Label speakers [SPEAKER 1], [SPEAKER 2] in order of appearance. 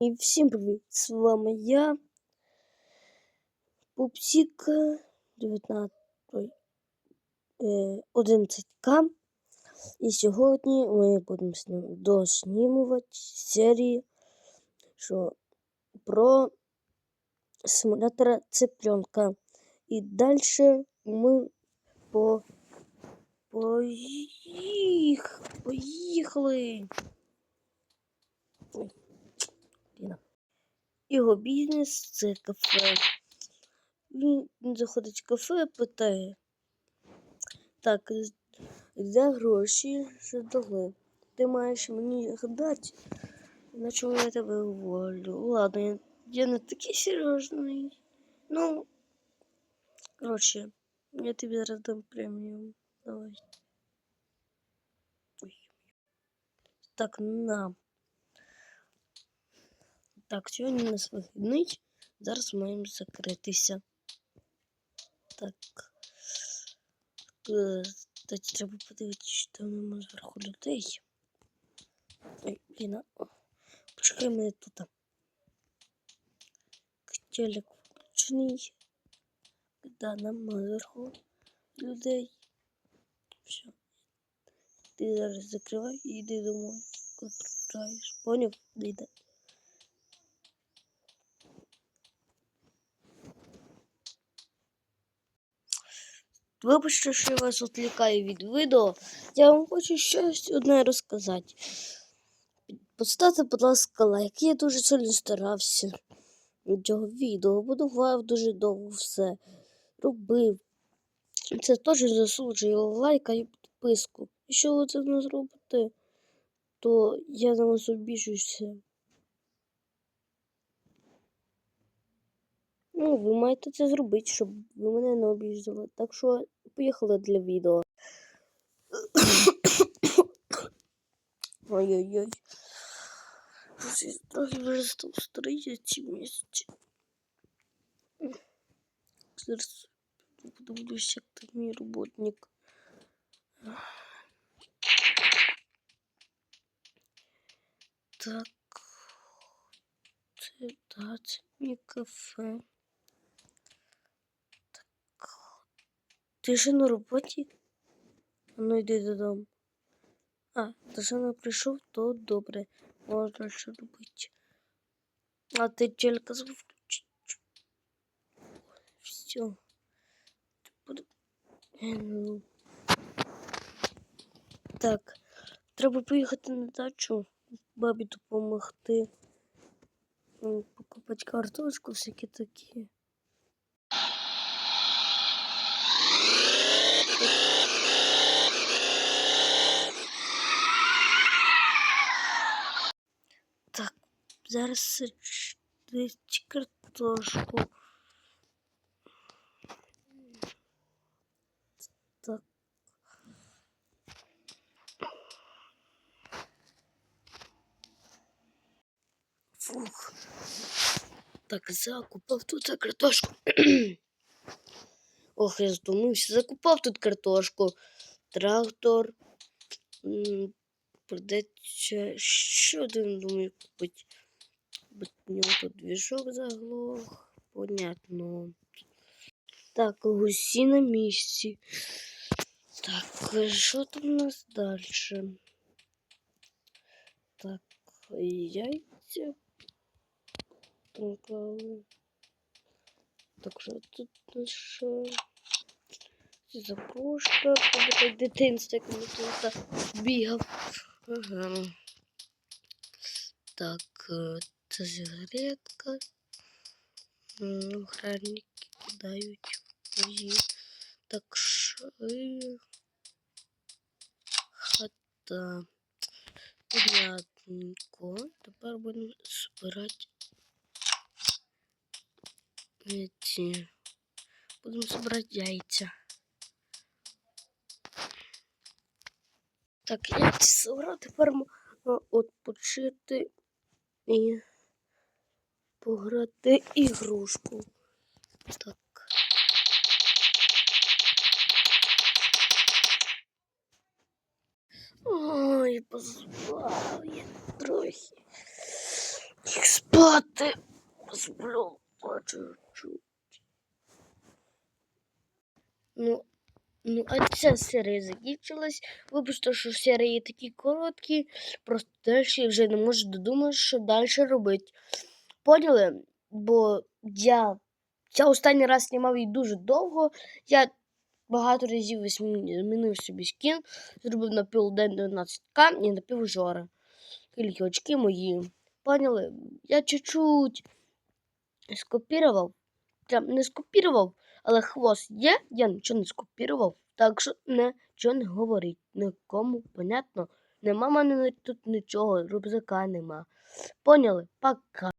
[SPEAKER 1] І всім привіт! З вами я, Пупсіка 19, ой, е, 11К. І сьогодні ми будемо снім- доснімувати серії що, про симулятора цыпленка. І далі ми по... Поїх... Поїхали! Ой, Ліна. Його бізнес це кафе. Він заходить в кафе, питає. Так, з- де гроші що дали? Ти маєш мені їх дати, іначе я тебе уволю. Ладно, я, я не такий серйозний. Ну, коротше, я тобі зараз дам преміум. Давай. Так, на. Так, сьогодні у нас вихідний. Зараз маємо закритися. Так. Е, Кстати, треба подивитися, що там нема зверху людей. Ой, блін, а, почекай мене тут. Телек включений. Да, нема зверху людей. Все. Ти зараз закривай і йди домой. Поняв? Йди. Вибачте, що я вас відвлікаю від відео. Я вам хочу щось одне розказати. Поставте, будь ласка, лайк. Я дуже сильно старався до цього відео. Будував дуже довго все. Робив. Це теж заслужує лайка і підписку. Якщо ви це не зробите, то я на вас обіжуся. Ну, ви маєте це зробити, щоб ви мене не обіжали. Так що поїхали для відео. Ой-ой-ой. Трохи вже став старий ці місяці. Зараз подивлюсь, як там мій роботник. Так. Це, да, це мій кафе. Ти ще на роботі? А ну йди додому. А, ти ще не прийшов, то добре. Можна що робити. А ти тільки включи. Все. Е, ну. Так, треба поїхати на дачу, бабі допомогти. Покупати картошку, всякі такі. Так, зараз картошку. Фух. Так, закупав тут картошку. Ох, я здумався. Закупав тут картошку. Трактор. Придеться ще один, думаю, купити. В нього тут двіжок заглох. Понятно. Так, гусі на місці. Так, е, що там у нас далі? Так, яйця. Так, що тут ще? Запрошка, як дитинство, як ми тут бігав. Ага. Так, е, це сигаретка. М, Охранники кидають мої. Так, ши. Хата. Понятненько. Тепер будемо збирати эти. Будемо збирати яйця. Так, яйця зібрав, тепер можна відпочити і пограти ігрушку. Так. Ой, поспав я трохи. Спав. спати. Сплю по чуть-чуть. Ну, ну, а ця серія закінчилась. Вибачте, що серії такі короткі, просто далі вже не можу додумати, що далі робити. Поняли? Бо я, я останній раз знімав її дуже довго. Я багато разів змінив собі скін, зробив на південь 12к і на півжора. Тільки очки мої. Поняли? Я чуть-чуть скопірував. Прям не скопірував, але хвост є, я нічого не скопірував. Так що нічого не говоріть. Нікому, понятно? Нема мене тут нічого, рюкзака нема. Поняли? Пока.